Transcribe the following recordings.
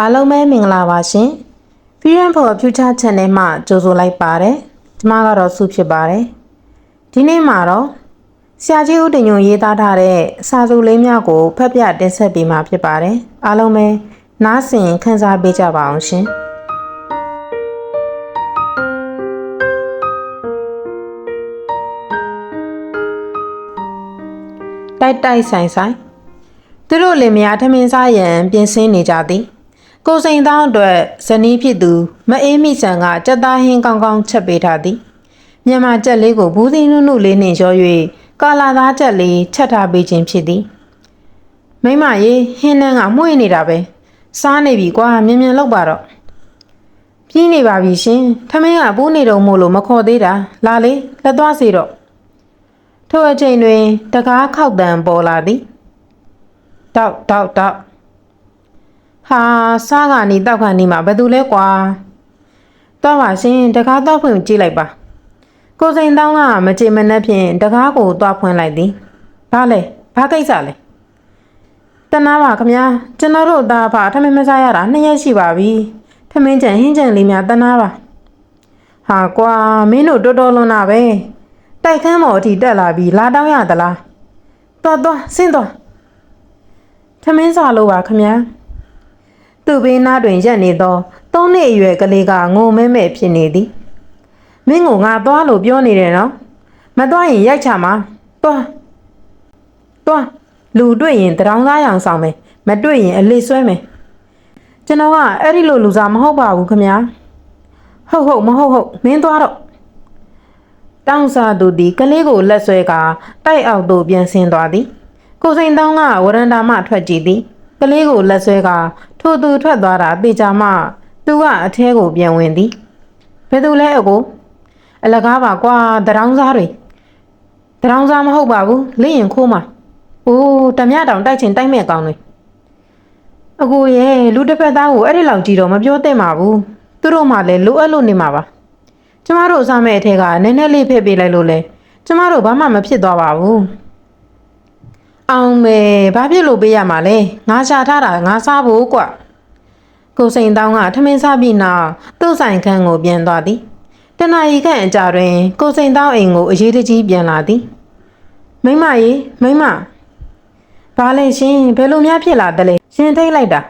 အားလုံးပဲမင်္ဂလာပါရှင် Freedom for Future Channel မှာကြိုဆိုလိုက်ပါတယ်ကျွန်မကတော့စုဖြစ်ပါတယ်ဒီနေ့မှာတော့ဆရာကြီးဦးတင်ညွန်ရေးသားထားတဲ့စာစုလေးများကိုဖတ်ပြတင်ဆက်ပေးမှာဖြစ်ပါတယ်အားလုံးပဲနားဆင်ခန်းစားပေးကြပါအောင်ရှင်တိုက်တိုက်ဆိုင်ဆိုင်သူတို့လင်မယားထမင်းစားရန်ပြင်ဆင်နေကြသည် ကိုစိန်တောင်းအတွက်ဇနီးဖြစ်သူမအေးမိဆန်ကကြက်သားဟင်းကောင်းကောင်းချက်ပေးထားသည်မြန်မာကြက်လေးကိုဘူးစီနုနုလေးနှင့်ရော၍ကာလာသားကြက်လေးချက်ထားပေးခြင်းဖြစ်သည်မိမရေဟင်းနှန်းကမှုန့်နေတာပဲစားနေပြီကွာမြင်မြင်လောက်ပါတော့ပြီးနေပါပြီရှင်ထမင်းကပူးနေတော့မို့လို့မခေါ်သေးတာလာလေလက်သွားစီတော့ထိုအချိန်တွင် တကားခောက်တံပေါ်လာသည်တောက်တောက်တောက် ဟာစားကနီတောက်ခါနီမှာဘယ်သူလဲကွာတော့ပါရှင်တကားတော့ဖွင့်ကြည့်လိုက်ပါကိုစိန်တောင်းကမကြေမနှက်ဖြင့်တကားကိုတော့ဖွင့်လိုက်သည်ဘာလဲဘာကိစ္စလဲတနာပါခမညာကျွန်တော်တို့သားဖာထမင်းမစားရတာနှစ်ရက်ရှိပါပြီထမင်းကြံဟင်းကြံလေးများတနာပါဟာကွာမင်းတို့တော်တော်လွန်တာပဲတိုက်ခန်းပေါ်အထိတက်လာပြီးလာတောင်းရသလားတော်တော်ဆင်းတော်ထမင်းစားလို့ပါခမညာ သူ့ဘေးနားတွင်ရက်နေသောသုံးနှစ်အရွယ်ကလေးကငိုမဲမဲဖြစ်နေသည်မင်းကိုငါသွားလို့ပြောနေတယ်နော်မသွားရင်ရိုက်ချမှာသွားသွားလူတွေ့ရင်တရောင်းသားရောင်ဆောင်မယ်မတွေ့ရင်အလေးဆွဲမယ်ကျွန်တော်ကအဲ့ဒီလိုလူစားမဟုတ်ပါဘူးခမညာဟုတ်ဟုတ်မဟုတ်ဟုတ်မင်းသွားတော့တောင်းစားသူသည်ကလေးကိုလက်ဆွဲကာတိုက်အောက်သို့ပြန်ဆင်းသွားသည်ကိုစိန်တောင်းကဝရန်တာမှထွက်ကြည့်သည် ကလေးကိုလက်ဆွဲကထိုသူထွက်သွားတာတေချာမှသူကအထဲကိုပြန်ဝင်သည်ဘယ်သူလဲအကိုအလကားပါကွာတရောင်းစားတွေတရောင်းစားမဟုတ်ပါဘူးလိရင်ခိုးမှာအိုးတမြတောင်တိုက်ချင်တိုက်မဲ့ကောင်းတွေအကိုရဲ့လူတစ်ဖက်သားကိုအဲ့ဒီလောက်ကြည့်တော့မပြောသင့်ပါဘူးသူတို့မှလည်းလိုအပ်လို့နေမှာပါကျမတို့စားမဲ့အထက်ကနည်းနည်းလေးဖက်ပေးလိုက်လို့လေကျမတို့ဘာမှမဖြစ်သွားပါဘူး အောင်မေဘာဖြစ်လို့ပေးရမှာလဲငါရှာထားတာငါစားဖို့ကွကိုစိန်တောင်းကထမင်းစားပြီးနောက်သူ့ဆိုင်ခန်းကိုပြန်သွားသည်တနအီခန့်အကြာတွင် ကိုစိန်တောင်းအိမ်ကိုအရေးတကြီးပြန်လာသည်မိမရေမိမဘာလဲရှင်ဘယ်လိုများဖြစ်လာတယ်လဲရှင်ထိတ်လိုက်တာ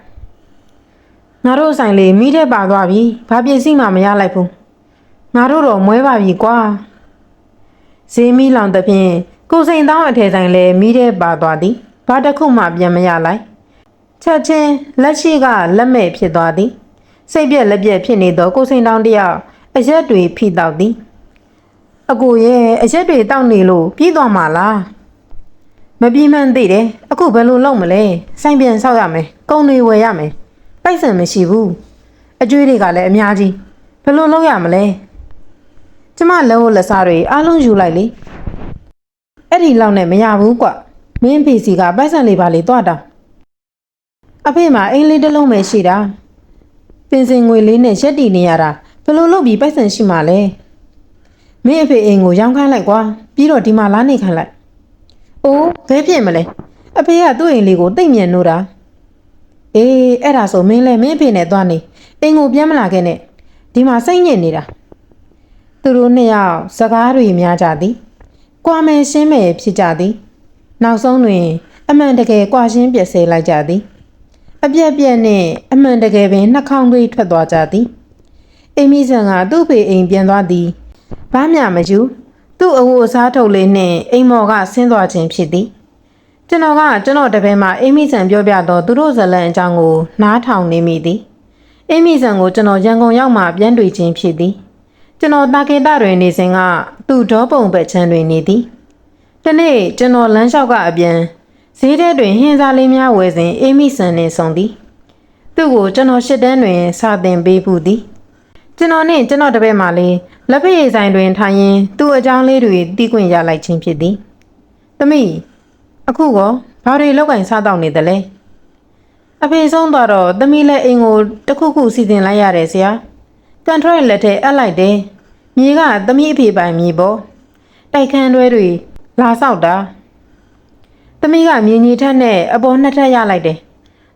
ငါတို့ဆိုင်လေးမိတဲ့ပါသွားပြီဘာပစ္စည်းမှမရလိုက်ဘူးငါတို့တော့မွဲပါပြီကွာဈေးမီလောင်သဖြင့် ကိုစိန်တောင်းအထည်ဆိုင်လည်းမိတဲ့ပါသွားသည်ဘာတစ်ခုမှပြန်မရလိုက်ချက်ချင်းလက်ရှိကလက်မဲ့ဖြစ်သွားသည်စိတ်ပြက်လက်ပြက်ဖြစ်နေသောကိုစိန်တောင်းတယောက်အရက်တွေဖိတောက်သည်အကိုရဲ့အရက်တွေတောက်နေလို့ပြီးသွားမှာလားမပြီးမှန်းသိတယ်အခုဘယ်လိုလုပ်မလဲဆိုင်ပြန်ဆောက်ရမယ်ကုန်တွေဝယ်ရမယ်ပိုက်ဆံမရှိဘူးအကျွေးတွေကလည်းအများကြီးဘယ်လိုလုပ်ရမလဲကျမလက်ဝတ်လက်စားတွေအားလုံးယူလိုက်လေ အဲ့ဒီလောက်နဲ့မရဘူးကွမင်းဖေစီကပိုက်ဆံလေးပါလေတွားတာအဖေမှာအင်းလေးတစ်လုံးပဲရှိတာပင်စင်ငွေလေးနဲ့ရက်တီနေရတာဘယ်လိုလုပ်ပြီးပိုက်ဆံရှိမှလဲမင်းအဖေအိမ်ကိုရောင်းခိုင်းလိုက်ကွာပြီးတော့ဒီမှာလာနေခိုင်းလိုက်အိုးဘဲဖြစ်မလဲအဖေကသူ့အိမ်လေးကိုတိတ်မြန်နိုးတာအေးအဲ့ဒါဆိုမင်းလည်းမင်းအဖေနဲ့တွားနေအိမ်ကိုပြန်မလာခဲ့နဲ့ဒီမှာစိတ်ညစ်နေတာသူတို့နှစ်ယောက်စကားတွေများကြသည်။ ကွာမယ်ရှင်းမယ်ဖြစ်ကြသည်။နောက်ဆုံးတွင် အမှန်တကယ်ကွာရှင်းပြည့်စဲလိုက်ကြသည်။အပြက်ပြက်နှင့်အမှန်တကယ်ပင်နှာခေါင်းသွေးထွက်သွားကြသည်။အိမ်မီဆန်ကသူ့ဖေအိမ်ပြန်သွားသည်။ဘာမျှမယူသူ့အဝတ်အစားထုတ်လေးနှင့်အိမ်မော်ကဆင်းသွားခြင်းဖြစ်သည်။ကျွန်တော်ကကျွန်တော်တပည့်မှာအိမ်မီဆန်ပြောပြတော့သူတို့ဇလန်အကြောင်းကိုနားထောင်နေမိသည်။အိမ်မီဆန်ကိုကျွန်တော်ရန်ကုန်ရောက်မှပြန်တွေ့ခြင်းဖြစ်သည်။ ကျွန်တော်တာကေတတွင်နေစဉ်ကသူ့ဒေါပုံပဲ့ချမ်းတွင်နေသည်။ဒီနေ့ကျွန်တော်လမ်းလျှောက်ကအပြန်ဈေးထဲတွင်ဟင်းစားလေးများဝယ်စဉ်အေးမီဆန်နှင့်ဆုံသည်။သူ့ကိုကျွန်တော်ရှစ်တန်းတွင်စာသင်ပေးဘူးသည်။ကျွန်တော်နှင့်ကျွန်တော်တပည့်မှလေးလက်ဖက်ရည်ဆိုင်တွင်ထိုင်ရင်းသူ့အကြောင်းလေးတွေတီးခွင့်ရလိုက်ခြင်းဖြစ်သည်။သမီးအခုကောဘာတွေလောက်ကင်စားတော့နေသလဲ။အဖေဆုံးသွားတော့သမီးလည်းအိမ်ကိုတစ်ခုခုစီစဉ်လိုက်ရတယ်ဆရာ။ ကန်ထရိုက်လက်ထဲအပ်လိုက်တယ်။မြေကသမီးအဖေပိုင်မြေပေါ့။တိုက်ခန်းတွဲတွေလာဆောက်တာ။သမီးကမြေကြီးထက်နဲ့အပေါ်နှစ်ထပ်ရလိုက်တယ်။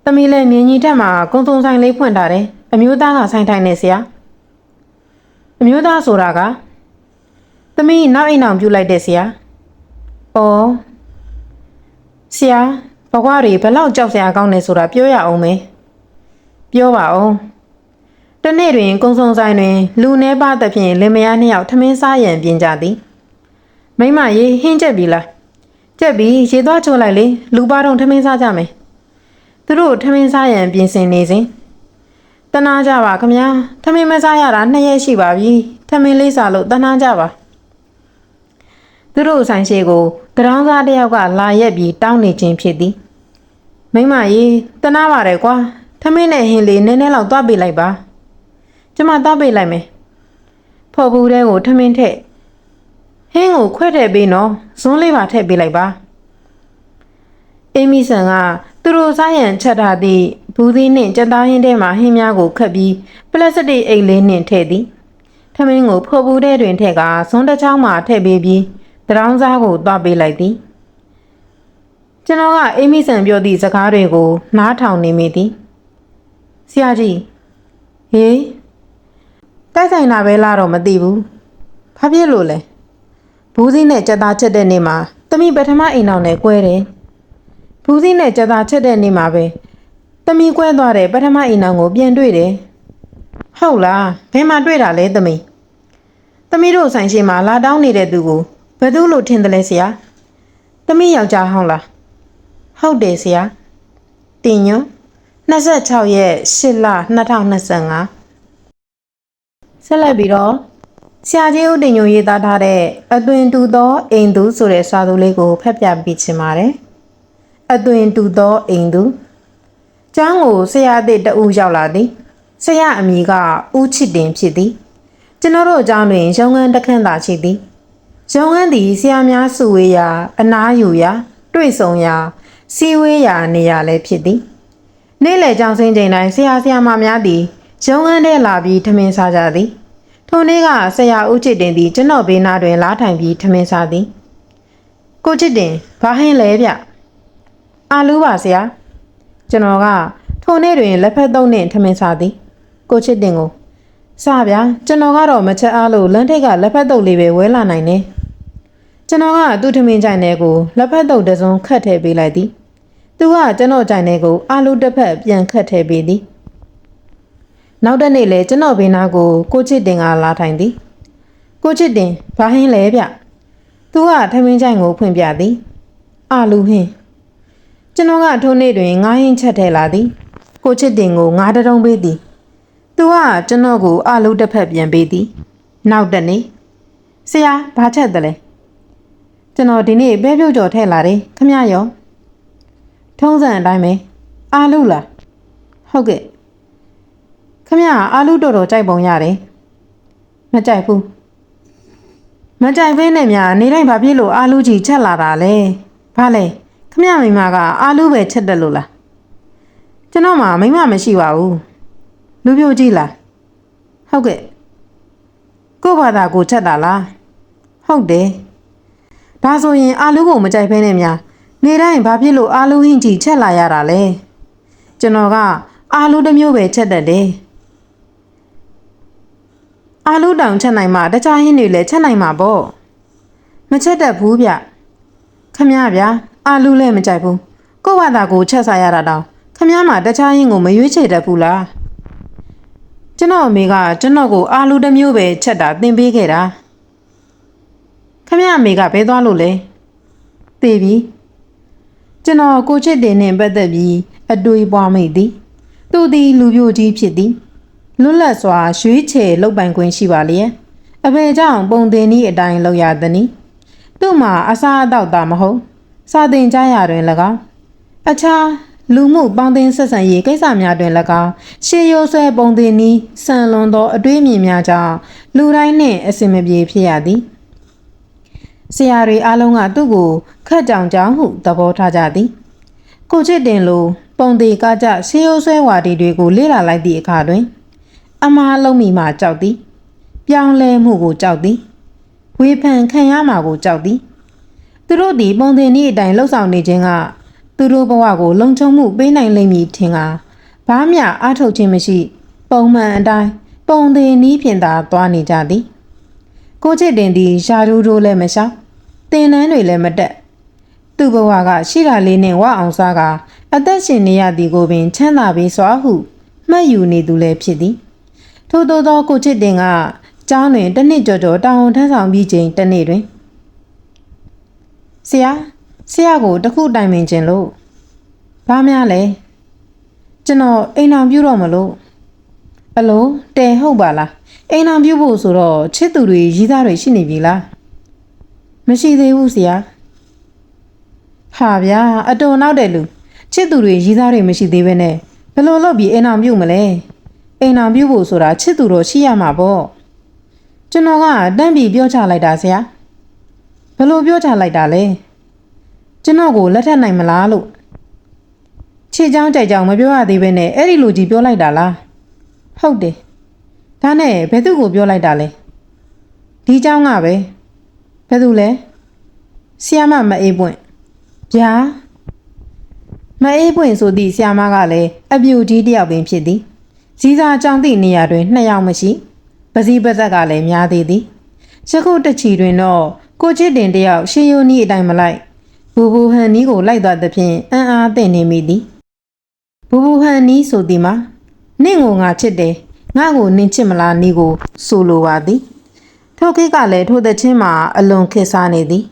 ။သမီးလည်းမြင်းကြီးတက်မှာကုန်းစုံဆိုင်လေးဖွင့်ထားတယ်။အမျိုးသားကဆိုင်ထိုင်နေဆရာ။အမျိုးသားဆိုတာကသမီးနောက်အိမ်အောင်ပြုတ်လိုက်တဲ့ဆရာ။အော်ဆရာဘဝတွေဘလောက်ကြောက်စရာကောင်းနေဆိုတာပြောရအောင်မေ။ပြောပါအောင်။ တနေ့တွင် ကုန်းစုံဆိုင်တွင် လူနှဲပါသဖြင့်လင်မယားနှစ်ယောက်ထမင်းစားရန်ပြင်ကြသည်။မိမရေဟင်းချက်ပြီလား။ချက်ပြီရေသွားချိုးလိုက်လေလူပါတော့ထမင်းစားကြမယ်။သူတို့ထမင်းစားရန်ပြင်ဆင်နေစဉ်တနာကြပါခမညာထမင်းမစားရတာနှစ်ရက်ရှိပါပြီထမင်းလေးစားလို့တနာကြပါသူတို့ဆိုင်ရှိကိုတရောင်းသားတစ်ယောက်ကလာရက်ပြီးတောင်းနေခြင်းဖြစ်သည်မိမကြီးတနာပါတယ်ကွာထမင်းနဲ့ဟင်းလေးနည်းနည်းလောက်သွားပေးလိုက်ပါ ကျမသွားပေးလိုက်မယ်ဖော်ဘူးတဲ့ကိုထမင်းထည့်ဟင်းကိုခွဲထည့်ပေးနော်ဇွန်းလေးပါထည့်ပေးလိုက်ပါအေမီဆန်ကသူတို့စားရန်ချက်ထားသည့်ဘူးသီးနှင့်ကြက်သားဟင်းထဲမှဟင်းများကိုခတ်ပြီးပလတ်စတစ်အိတ်လေးနှင့်ထည့်သည်ထမင်းကိုဖော်ဘူးတဲ့တွင်ထည့်ကဇွန်းတစ်ချောင်းမှထည့်ပေးပြီးတရောင်းစားကိုသွားပေးလိုက်သည်ကျွန်တော်ကအေမီဆန်ပြောသည့်စကားတွေကိုနားထောင်နေမိသည်ဆရာကြီးဟေး တိုက်ဆိုင်တာပဲလားတော့မသိဘူးဘာဖြစ်လို့လဲဘူးစည်းနဲ့ကြက်သားချက်တဲ့နေ့မှာတမိပထမအိမ်အောင်နဲ့꿰တယ်ဘူးစည်းနဲ့ကြက်သားချက်တဲ့နေ့မှာပဲတမိ꿰သွားတယ်ပထမအိမ်အောင်ကိုပြန်တွေ့တယ်ဟုတ်လားဘယ်မှာတွေ့တာလဲတမိတမိတို့ဆိုင်ရှိမှာလာတောင်းနေတဲ့သူကိုဘယ်သူလို့ထင်တယ်လဲဆရာတမိယောက်ျားဟောင်းလားဟုတ်တယ်ဆရာတင်ညွန်း26ရက်8လ2025 ဆက်လက်ပြီးတော့ဆရာကြီးဦးတင်ညွန်းရေးသားထားတဲ့အသွင်တူသောအိမ်သူဆိုတဲ့စာသူလေးကိုဖတ်ပြပေးချင်ပါတယ်အသွင်တူသောအိမ်သူကျောင်းကိုဆရာအသစ်တဦးရောက်လာသည်ဆရာအမည်ကဦးချစ်တင်ဖြစ်သည်ကျွန်တော်တို့အကြောင်းတွင်ရုံငန်းတစ်ခန့်သာရှိသည်ရုံငန်းသည်ဆရာများစုဝေးရာအနားယူရာတွေ့ဆုံရာစီဝေးရာနေရာလည်းဖြစ်သည်နေ့လယ်ကြောင်စင်းချိန်တိုင်းဆရာဆရာမများသည် ရုံငန်းထဲလာပြီးထမင်းစားကြသည်ထိုနေ့ကဆရာဦးချစ်တင်သည်ကျွန်တော်ဘေးနားတွင်လားထိုင်ပြီးထမင်းစားသည်ကိုချစ်တင်ဘာဟင်းလဲဗျအာလူးပါဆရာကျွန်တော်ကထိုနေ့တွင်လက်ဖက်သုံးနှင့်ထမင်းစားသည် ကိုချစ်တင်ကိုစဗျာကျွန်တော်ကတော့မချက်အားလို့လမ်းထိပ်ကလက်ဖက်တုပ်လေးပဲဝဲလာနိုင်တယ်ကျွန်တော်ကသူ့ထမင်းကြိုင်တဲ့ကိုလက်ဖက်တုပ်တစ်စုံခတ်ထည့်ပေးလိုက်သည်သူကကျွန်တော်ကြိုင်တဲ့ကိုအာလူတစ်ဖက်ပြန်ခတ်ထည့်ပေးသည် နောက်တစ်နေ့လဲကျွန်တော်ဘေးနားကိုကိုချစ်တင်ကလာထိုင်သည်ကိုချစ်တင်ဘာဟင်းလဲဗျသူကထမင်းကြိုင်ကိုဖွင့်ပြသည်အာလူဟင်းကျွန်တော်ကထိုနေ့တွင်ငားဟင်းချက်ထဲလာသည်ကိုချစ်တင်ကိုငားတရုံးပေးသည်သူကကျွန်တော်ကိုအာလူတစ်ဖက်ပြန်ပေးသည်နောက်တစ်နေ့ဆရာဘာချက်တယ်လဲကျွန်တော်ဒီနေ့ပဲပြုတ်ကြော်ထည့်လာတယ်ခမရရောထုံးစံအတိုင်းပဲအာလူလားဟုတ်ကဲ့ ခမရအာလူတော်တော်ကြိုက်ပုံရတယ်မကြိုက်ဘူးမကြိုက်ဘဲနဲ့များနေတိုင်းဘာဖြစ်လို့အာလူကြီးချက်လာတာလဲဘာလဲခမရမိမကအာလူပဲချက်တယ်လို့လားကျွန်တော်မှမိမမရှိပါဘူးလူပြိုကြီးလားဟုတ်ကဲ့ကို့ဘာသာကိုချက်တာလားဟုတ်တယ်ဒါဆိုရင်အာလူကိုမကြိုက်ဖဲနဲ့များနေတိုင်းဘာဖြစ်လို့အာလူဟင်းကြီးချက်လာရတာလဲကျွန်တော်ကအာလူတစ်မျိုးပဲချက်တတ်တယ် အာလူတောင်ချက်နိုင်မှတခြားဟင်းတွေလည်းချက်နိုင်မှာပေါ့မချက်တတ်ဘူးဗျခမရဗျာအာလူလည်းမကြိုက်ဘူးကို့ဘာသာကိုချက်စားရတာတောင်ခမရမှာတခြားဟင်းကိုမရွေးချယ်တတ်ဘူးလားကျွန်တော်အမေကကျွန်တော်ကိုအာလူတစ်မျိုးပဲချက်တာသင်ပေးခဲ့တာခမရအမေကဘဲသွားလို့လဲသိပြီကျွန်တော်ကိုချစ်တင်နဲ့ပတ်သက်ပြီးအတွေ့ပွားမိသည်သူသည်လူပြိုကြီးဖြစ်သည် လွတ်လပ်စွာရွေးချယ်လုပ်ပိုင်ခွင့်ရှိပါလျက်အဖေကြောင့်ပုံတင်ဤအတိုင်းလုပ်ရသည်။သူ့မှာအစားအသောက်သာမဟုတ်စာသင်ကြားရာတွင်၎င်းအခြားလူမှုပေါင်းသင်းဆက်ဆံရေးကိစ္စများတွင်၎င်းရှေးရိုးဆွဲပုံတင်ဤဆန်လွန်သောအတွေးမြင်များကြောင့်လူတိုင်းနှင့်အစင်မပြေဖြစ်ရသည်ဆရာတွေအားလုံးကသူ့ကိုခက်ကြောင်ကြောင်ဟုသဘောထားကြသည်ကိုချစ်တင်လိုပုံသေးကကြရှေးရိုးဆွဲဝါဒီတွေကိုလေ့လာလိုက်သည့်အခါတွင် အမားလုံးမိမှကြောက်သည် ပြောင်းလဲမှုကိုကြောက်သည်ဝေဖန်ခံရမှာကိုကြောက်သည် သူတို့သည်ပုံသင်ဤအတိုင်းလှုပ်ဆောင်နေခြင်းကသူသူတို့ဘဝကိုလုံခြုံမှုပေးနိုင်လိမ့်မည်ထင်ကဘာမျှအားထုတ်ခြင်းမရှိ ပုံမှန်အတိုင်းပုံသေးနီးဖြင့်သာသွားနေကြသည် ကိုချစ်တင်သည်ရှာဒူးတို့လည်းမရှောင်တင်နန်းတွေလည်းမတက်သူ့ဘဝကရှိတာလေးနဲ့ဝအောင်စားကအသက်ရှင်နေရသည်ကိုပင်ချမ်းသာပေစွာဟုမှတ်ယူနေသူလည်းဖြစ်သည် ထို့သောသောကိုချစ်တင်ကကျောင်းတွင်တစ်နှစ်ကျော်ကျော်တောင်ဝန်ထမ်းဆောင်ပြီးချိန်တစ်နေ့တွင်ဆရာဆရာကိုတခုတိုင်ပင်ခြင်းလို့ဘာများလဲကျွန်တော်အိမ်အောင်ပြုတော့မလို့အလိုတဲဟုတ်ပါလားအိမ်အောင်ပြုဖို့ဆိုတော့ချစ်သူတွေရည်သားတွေရှိနေပြီလားမရှိသေးဘူးဆရာဟာဗျာအတော်နောက်တဲ့လူချစ်သူတွေရည်သားတွေမရှိသေးဘဲနဲ့ဘယ်လိုလုပ်ပြီးအိမ်အောင်ပြုမလဲ အိမ်အောင်ပြုဖို့ဆိုတာချစ်သူတော့ရှိရမှာပေါ့ကျွန်တော်ကတန်းပြီးပြောချလိုက်တာဆရာဘယ်လိုပြောချလိုက်တာလဲကျွန်တော်ကိုလက်ထပ်နိုင်မလားလို့ခြေချောင်းကြိုက်ကြောင်မပြောရသေးဘဲနဲ့အဲ့ဒီလူကြီးပြောလိုက်တာလား ဟုတ်တယ်ဒါနဲ့ဘယ်သူကိုပြောလိုက်တာလဲဒီเจ้าကပဲဘယ်သူလဲဆီယာမမအေးပွင့်ဗျာမအေးပွင့်ဆိုသည့်ဆီယာမကလည်းအပြူကြီးတစ်ယောက်ပင်ဖြစ်သည် စည်းစာကြောင်သည့်နေရာတွင်နှစ်ယောက်မရှိပစည်းပသက်ကလည်းများသေးသည်ယခုတချီတွင်တော့ကိုချစ်တင်တစ်ယောက်ရှေးရိုးနီးအတိုင်းမလိုက်ဘူဘူဟန်နီးကိုလိုက်သွားသဖြင့်အံ့အားသင့်နေမိသည်ဘူဘူဟန်နီးဆိုသည်မှာနင့်ကိုငါချစ်တယ်ငါ့ကိုနင်ချစ်မလားနီကိုဆိုလိုပါသည်ထိုခေတ်ကလည်းထိုသက်ချင်းမှာအလွန်ခေတ်စားနေသည်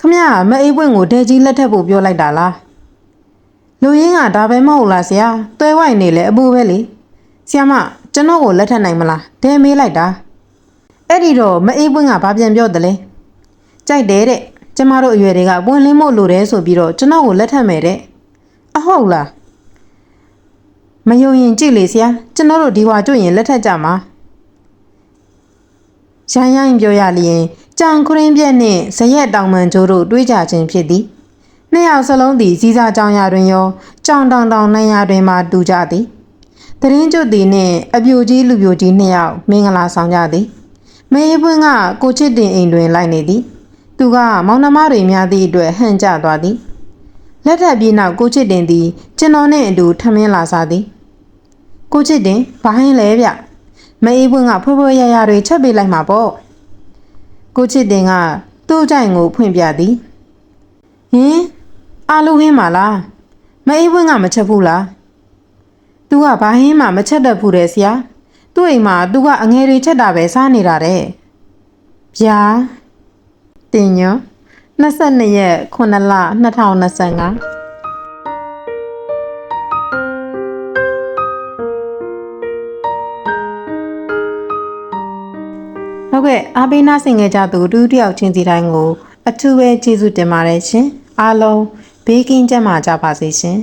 ခမရမအေးပွင့်ကိုဒဲကြီးလက်ထပ်ဖို့ပြောလိုက်တာလား လူရင်းကဒါပဲမဟုတ်လားဆရာတွဲဝိုင်နေလေအပူပဲလေဆရာမကျွန်တော်ကိုလက်ထပ်နိုင်မလားဒဲမေးလိုက်တာအဲ့ဒီတော့မအေးပွင့်ကဘာပြန်ပြောတယ်လဲကြိုက်တယ်တဲ့ကျမတို့အရွယ်တွေကပွင့်လင်းမို့လိုတယ်ဆိုပြီးတော့ကျွန်တော်ကိုလက်ထပ်မယ်တဲ့အဟုတ်လားမယုံရင်ကြည့်လေဆရာကျွန်တော်တို့ဒီဝါကျွရင်လက်ထက်ကြမှာရိုင်းရိုင်းပြောရလျင်ကြံခရင်းပြက်နှင့်ဇရက်တောင်မန်ကျိုးတို့တွေးကြခြင်းဖြစ်သည် နှစ်ယောက်စလုံးသည်စည်းစားကြောင်ရတွင်ရောကြောင်တောင်တောင်နှံရတွင်မှတူကြသည်တရင်ကျွတ်သည်နှင့်အပြိုကြီးလူပြိုကြီးနှစ်ယောက်မင်္ဂလာဆောင်ကြသည်မေးပွင့်ကကိုချစ်တင်အိမ်တွင်လိုက်နေသည်သူကမောင်နှမတွေများသည့်အတွက်ဟန်ကျသွားသည်လက်ထပ်ပြီးနောက်ကိုချစ်တင်သည်ကျွန်တော်နှင့်အတူထမင်းလာစားသည်ကိုချစ်တင်ဘာဟင်းလဲဗျမအေးပွင့်ကဖွယ်ဖွယ်ရရတွေချက်ပေးလိုက်မှာပေါ့ကိုချစ်တင်ကသူ့ကြိုင်ကိုဖွင့်ပြသည်ဟင် အာလူဟင်းမလားမအေးပွင့်ကမချက်ဘူးလားသူကဘာဟင်းမှမချက်တတ်ဘူးတဲ့ဆရာသူ့အိမ်မှာသူကအငယ်တွေချက်တာပဲစားနေတာတဲ့ဗျာတင်ည22ရက်9လ2025ဟုတ်ကဲ့အားပေးနာဆင်ခဲ့ကြသူတူတယောက်ချင်းစီတိုင်းကို အထူးပဲကျေးဇူးတင်ပါတယ်ရှင်အားလုံး ဘေးကင်းကြမှာကြပါစေရှင်